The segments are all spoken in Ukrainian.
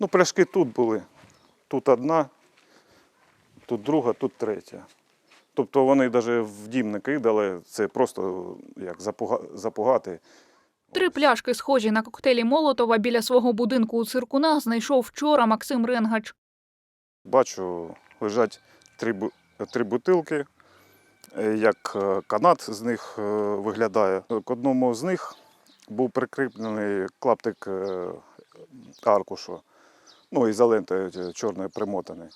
Ну, пляшки тут були. Тут одна, тут друга, тут третя. Тобто вони навіть в дім не кидали, це просто як запуга- запугати. Три пляшки, схожі на коктейлі Молотова, біля свого будинку у циркунах знайшов вчора Максим Ренгач. Бачу, лежать три, три бутилки, е, як е, канат з них е, виглядає. К одному з них був прикріплений клаптик аркушу, ну, ізолентою е, чорною примотаний.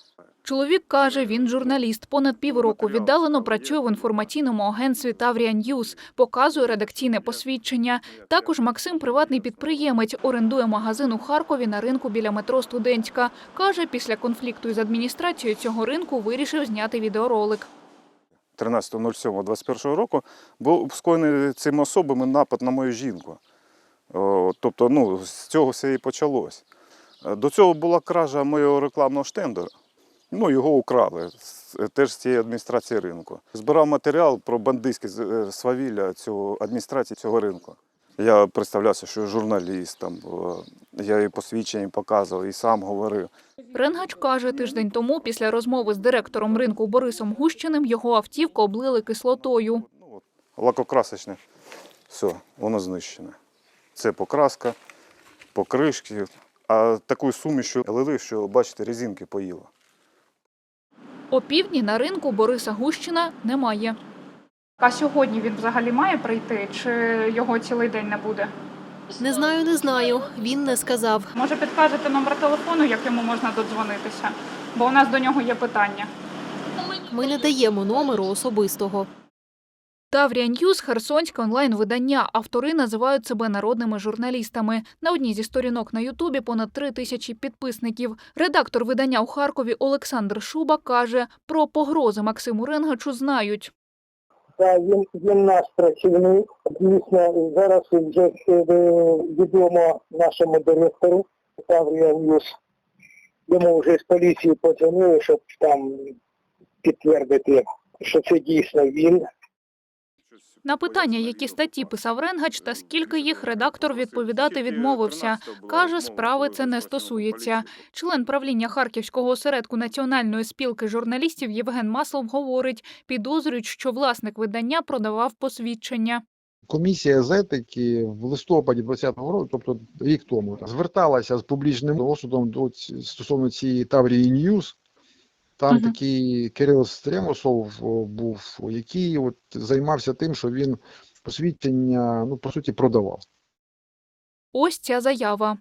Чоловік каже, він журналіст. Понад півроку віддалено працює в інформаційному агентстві Таврія Ньюз, показує редакційне посвідчення. Також Максим приватний підприємець, орендує магазин у Харкові на ринку біля метро Студентська. Каже, після конфлікту із адміністрацією цього ринку вирішив зняти відеоролик. 13.07.21 року був скоєний цими особами напад на мою жінку. Тобто, ну, з цього все і почалось. Е, До цього була кража моєго рекламного штенду. Ну, його украли теж з цієї адміністрації ринку. Збирав матеріал про бандитське е, свавілля цього адміністрації цього ринку. Я представлявся, що журналіст, там, я і посвідчення показував, і сам говорив. Ренгач каже, тиждень тому після розмови з директором ринку Борисом Гущиним його автівку облили кислотою. Ну, лакокрасочне, все, воно знищене. Це покраска, покришки, а таку сумішу лили, що, бачите, резинки поїло. О півдні на ринку Бориса Гущина немає. А сьогодні він взагалі має прийти, чи його цілий день не буде? Не знаю, не знаю. Він не сказав. Може, підкажете номер телефону, як йому можна додзвонитися? Бо у нас до нього є питання. Ми не даємо номеру особистого. Таврія Ньюз – херсонське онлайн-видання. Автори називають себе народними журналістами. На одній зі сторінок на Ютубі понад три тисячі підписників. Редактор видання у Харкові Олександр Шуба каже, про погрози Максиму Ренгачу знають. Та він, він наш працівник. Дійсно, зараз вже відомо нашому директору Таврія Ньюс. Йому вже з поліції подзвонили, щоб там підтвердити, що це дійсно він. На питання, які статті писав Ренгач та скільки їх, редактор відповідати відмовився. Каже, справи це не стосується. Член правління Харківського осередку Національної спілки журналістів Євген Маслов говорить, підозрюють, що власник видання продавав посвідчення. Комісія з етики в листопаді 2020 року, тобто рік тому, зверталася з публічним розсудом до стосовно цієї Таврії Ньюз. Там Мгм. такий Кирил Стремусов був, який от займався тим, що він посвідчення, ну по суті, продавав. Ось ця заява.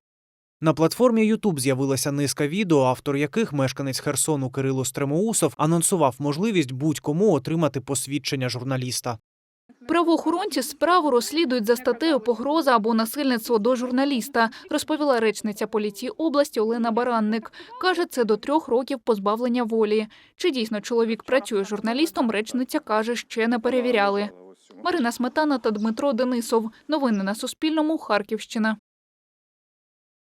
На платформі YouTube з'явилася низка відео, автор яких мешканець Херсону Кирило Стремоусов анонсував можливість будь-кому отримати посвідчення журналіста. Правоохоронці справу розслідують за статтею погроза або насильництво до журналіста, розповіла речниця поліції області Олена Баранник. Каже, це до трьох років позбавлення волі. Чи дійсно чоловік працює журналістом, речниця каже, ще не перевіряли. Марина Сметана та Дмитро Денисов. Новини на Суспільному. Харківщина.